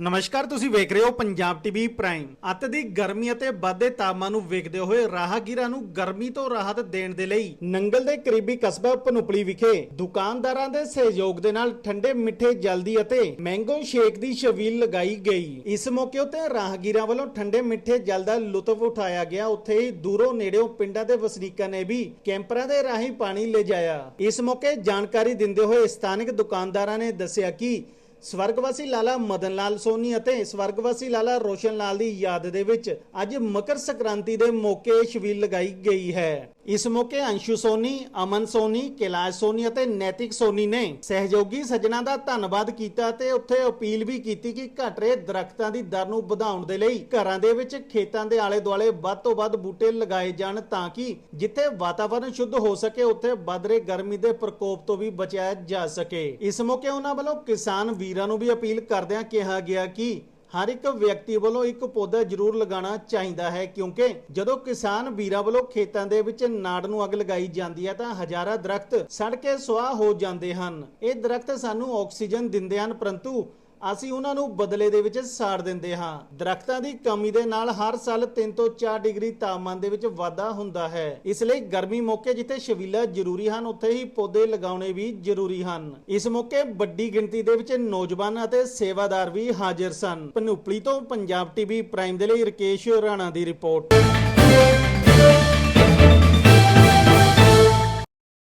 ਨਮਸਕਾਰ, ਤੁਸੀਂ ਵੇਖ ਰਹੇ ਹੋ ਪੰਜਾਬ ਟੀਵੀ ਪ੍ਰਾਈਮ। ਅੱਤ ਦੀ ਗਰਮੀ ਅਤੇ ਵੱਧਦੇ ਤਾਪਮਾਨ ਨੂੰ ਵੇਖਦੇ ਹੋਏ ਰਾਹਗੀਰਾਂ ਨੂੰ ਗਰਮੀ ਤੋਂ ਰਾਹਤ ਦੇਣ ਦੇ ਲਈ ਨੰਗਲ ਦੇ ਕਰੀਬੀ ਕਸਬਾ ਪਨੂਪਲੀ ਵਿਖੇ ਦੁਕਾਨਦਾਰਾਂ ਦੇ ਸਹਿਯੋਗ ਦੇ ਨਾਲ ਠੰਡੇ ਮਿੱਠੇ ਜਲਦੀ ਅਤੇ ਮੈਂਗੋ ਸ਼ੇਕ ਦੀ ਛਬੀਲ ਲਗਾਈ ਗਈ। ਇਸ ਮੌਕੇ ਉੱਤੇ ਰਾਹਗੀਰਾਂ ਵੱਲੋਂ ਠੰਡੇ ਮਿੱਠੇ ਜਲ ਦਾ ਲੁਤਫ ਉਠਾਇਆ ਗਿਆ। ਉੱਥੇ ਹੀ ਦੂਰੋਂ ਨੇੜਿਓਂ ਪਿੰਡਾਂ ਦੇ ਵਸਨੀਕਾਂ ਨੇ ਵੀ ਕੈਂਪਰਾਂ ਦੇ ਰਾਹੀਂ ਪਾਣੀ ਲਿਜਾਇਆ। ਇਸ ਮੌਕੇ ਜਾਣਕਾਰੀ ਦਿੰਦੇ ਹੋਏ ਸਥਾਨਕ ਦੁਕਾਨਦਾਰਾਂ ਨੇ ਦੱਸਿਆ ਕਿ ਸਵਰਗਵਾਸੀ ਲਾਲਾ ਮਦਨ ਲਾਲ ਸੋਨੀ ਅਤੇ ਸਵਰਗਵਾਸੀ ਲਾਲਾ ਰੋਸ਼ਨ ਲਾਲ ਦੀ ਯਾਦ ਦੇ ਵਿੱਚ ਅੱਜ ਮਕਰ ਸੰਕ੍ਰਾਂਤੀ ਦੇ ਮੌਕੇ ਛਬੀਲ ਲਗਾਈ ਗਈ ਹੈ। ਇਸ ਮੌਕੇ ਅੰਸ਼ੂ ਸੋਨੀ, ਅਮਨ ਸੋਨੀ, ਕੈਲਾਸ਼ ਸੋਨੀ ਅਤੇ ਨੈਤਿਕ ਸੋਨੀ ਨੇ ਸਹਿਯੋਗੀ ਸੱਜਣਾ ਦਾ ਧੰਨਵਾਦ ਕੀਤਾ ਤੇ ਉੱਥੇ ਅਪੀਲ ਵੀ ਕੀਤੀ ਕਿ ਘਟ ਰਹੇ ਦਰਖਤਾਂ ਦੀ ਦਰ ਨੂੰ ਵਧਾਉਣ ਦੇ ਲਈ ਘਰਾਂ ਦੇ ਵਿੱਚ ਖੇਤਾਂ ਦੇ ਆਲੇ ਦੁਆਲੇ ਵੱਧ ਤੋਂ ਵੱਧ ਬੂਟੇ ਲਗਾਏ ਜਾਣ ਤਾਂ ਕਿ ਜਿੱਥੇ ਵਾਤਾਵਰਣ ਸ਼ੁੱਧ ਹੋ ਸਕੇ, ਉੱਥੇ ਵੱਧ ਰਹੇ ਗਰਮੀ ਦੇ ਪ੍ਰਕੋਪ ਤੋਂ ਵੀ ਬਚਿਆ ਜਾ ਸਕੇ। ਇਸ ਮੌਕੇ ਉਹਨਾਂ ਵੱਲੋਂ ਕਿਸਾਨ ਵੀਰਾਂ ਨੂੰ ਵੀ ਅਪੀਲ ਕਰਦਿਆਂ ਕਿਹਾ ਗਿਆ ਕਿ ਹਰ ਇੱਕ ਵਿਅਕਤੀ ਵੱਲੋਂ ਇੱਕ ਪੌਦਾ ਜ਼ਰੂਰ ਲਗਾਉਣਾ ਚਾਹੀਦਾ ਹੈ, ਕਿਉਂਕਿ ਜਦੋਂ ਕਿਸਾਨ ਵੀਰਾਂ ਵੱਲੋਂ ਖੇਤਾਂ ਦੇ ਵਿੱਚ ਨਾੜ ਨੂੰ ਅੱਗ ਲਗਾਈ ਜਾਂਦੀ ਹੈ, ਤਾਂ ਹਜ਼ਾਰਾਂ ਦਰਖਤ ਸੜ ਕੇ ਸੁਆਹ ਹੋ ਜਾਂਦੇ ਹਨ। ਇਹ ਦਰਖਤ ਸਾਨੂੰ ਆਕਸੀਜਨ ਦਿੰਦੇ ਹਨ, ਪਰੰਤੂ ਅਸੀਂ ਉਹਨਾਂ ਨੂੰ ਬਦਲੇ ਦੇ ਵਿੱਚ ਸਾੜ ਦਿੰਦੇ ਹਾਂ। ਦਰਖਤਾਂ ਦੀ ਕਮੀ ਦੇ ਨਾਲ ਹਰ ਸਾਲ 3 ਤੋਂ 4 ਡਿਗਰੀ ਤਾਪਮਾਨ ਦੇ ਵਿੱਚ ਵਾਧਾ ਹੁੰਦਾ ਹੈ। ਇਸ ਲਈ ਗਰਮੀ ਮੌਕੇ ਜਿੱਥੇ ਛਬੀਲਾ ਜ਼ਰੂਰੀ ਹਨ, ਉੱਥੇ ਹੀ ਪੌਦੇ ਲਗਾਉਣੇ ਵੀ ਜ਼ਰੂਰੀ ਹਨ। ਇਸ ਮੌਕੇ ਵੱਡੀ ਗਿਣਤੀ ਦੇ ਵਿੱਚ ਨੌਜਵਾਨ ਅਤੇ ਸੇਵਾਦਾਰ ਵੀ ਹਾਜ਼ਰ ਸਨ। ਪਨੂਪਲੀ ਤੋਂ ਪੰਜਾਬ ਟੀਵੀ ਪ੍ਰਾਈਮ ਦੇ ਲਈ ਰਕੇਸ਼ ਰਾਣਾ ਦੀ ਰਿਪੋਰਟ।